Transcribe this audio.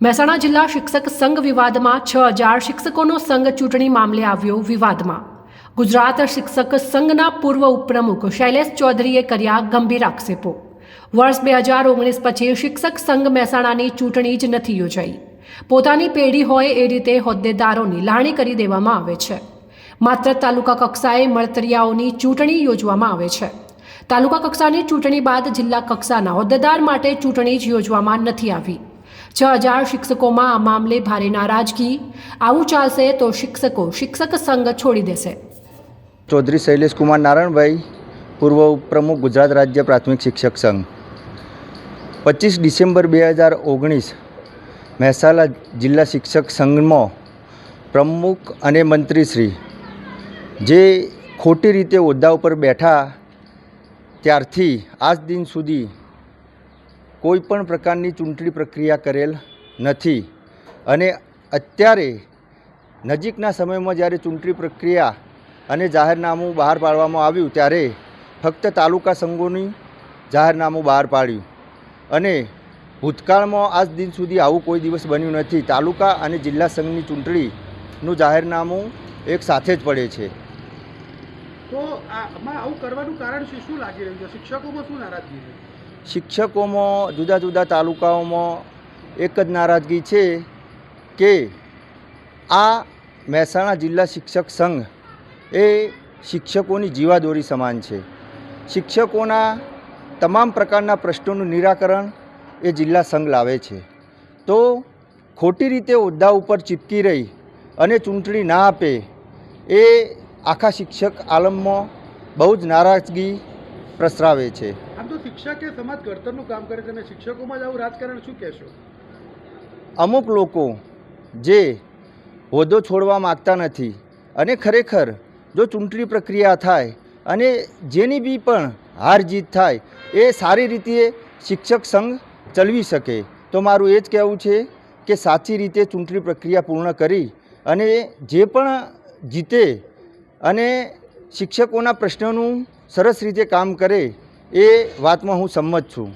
મહેસાણા જિલ્લા શિક્ષક સંઘ વિવાદમાં છ હજાર શિક્ષકોનો સંઘ ચૂંટણી મામલે આવ્યો વિવાદમાં. ગુજરાત શિક્ષક સંઘના પૂર્વ ઉપપ્રમુખ શૈલેષ ચૌધરીએ કર્યા ગંભીર આક્ષેપો. વર્ષ બે હજાર ઓગણીસ પછી શિક્ષક સંઘ મહેસાણાની ચૂંટણી જ નથી યોજાઈ. પોતાની પેઢી હોય એ રીતે હોદ્દેદારોની લાણી કરી દેવામાં આવે છે. માત્ર તાલુકા કક્ષાએ મળતરિયાઓની ચૂંટણી યોજવામાં આવે છે. તાલુકા કક્ષાની ચૂંટણી બાદ જિલ્લા કક્ષાના હોદ્દેદાર માટે ચૂંટણી જ યોજવામાં નથી આવી. છ હજાર શિક્ષકોમાં આ મામલે ભારે નારાજગી આવું ચાલશે તો શિક્ષકો શિક્ષક સંઘ છોડી દેશે. ચૌધરી શૈલેષ કુમાર નારાયણભાઈ, પૂર્વ પ્રમુખ ગુજરાત રાજ્ય પ્રાથમિક શિક્ષક સંઘ. પચીસ ડિસેમ્બર બે હજાર ઓગણીસ મહેસાણા જિલ્લા શિક્ષક સંઘમાં પ્રમુખ અને મંત્રીશ્રી જે ખોટી રીતે હોદ્દા ઉપર બેઠા ત્યારથી આજ દિન સુધી કોઈ પણ પ્રકારની ચૂંટણી પ્રક્રિયા કરેલ નથી. અને અત્યારે નજીકના સમયમાં જ્યારે ચૂંટણી પ્રક્રિયા અને જાહેરનામું બહાર પાડવામાં આવ્યું, ત્યારે ફક્ત તાલુકા સંઘોની જાહેરનામું બહાર પાડ્યું. અને ભૂતકાળમાં આજ દિન સુધી આવું કોઈ દિવસ બન્યું નથી. તાલુકા અને જિલ્લા સંઘની ચૂંટણીનું જાહેરનામું એક સાથે જ પડે છે. તો આમાં આવું કરવાનું કારણ શું લાગી રહ્યું છે? શિક્ષકોમાં શું નારાજગી છે? શિક્ષકોમાં, જુદા જુદા તાલુકાઓમાં એક જ નારાજગી છે કે આ મહેસાણા જિલ્લા શિક્ષક સંઘ એ શિક્ષકોની જીવાદોરી સમાન છે. શિક્ષકોના તમામ પ્રકારના પ્રશ્નોનું નિરાકરણ એ જિલ્લા સંઘ લાવે છે. તો ખોટી રીતે હોદ્દા ઉપર ચીપકી રહી અને ચૂંટણી ના આપે એ આખા શિક્ષક આલમમાં બહુ જ નારાજગી પ્રસરાવે છે. આમ તો શિક્ષક એ સમાજ ઘડતરનું કામ કરે છે અને શિક્ષકોમાં જ આવું રાજકારણ શું કહેશો? અમુક લોકો જે હોદ્દો છોડવા માગતા નથી અને ખરેખર જો ચૂંટણી પ્રક્રિયા થાય અને જેની બી પણ હાર જીત થાય એ સારી રીતે શિક્ષક સંઘ ચલવી શકે. તો મારું એ જ કહેવું છે કે સાચી રીતે ચૂંટણી પ્રક્રિયા પૂર્ણ કરી અને જે પણ જીતે અને શિક્ષકોના પ્રશ્નોનું સરસ રીતે કામ કરે એ વાતમાં હું સંમત છું.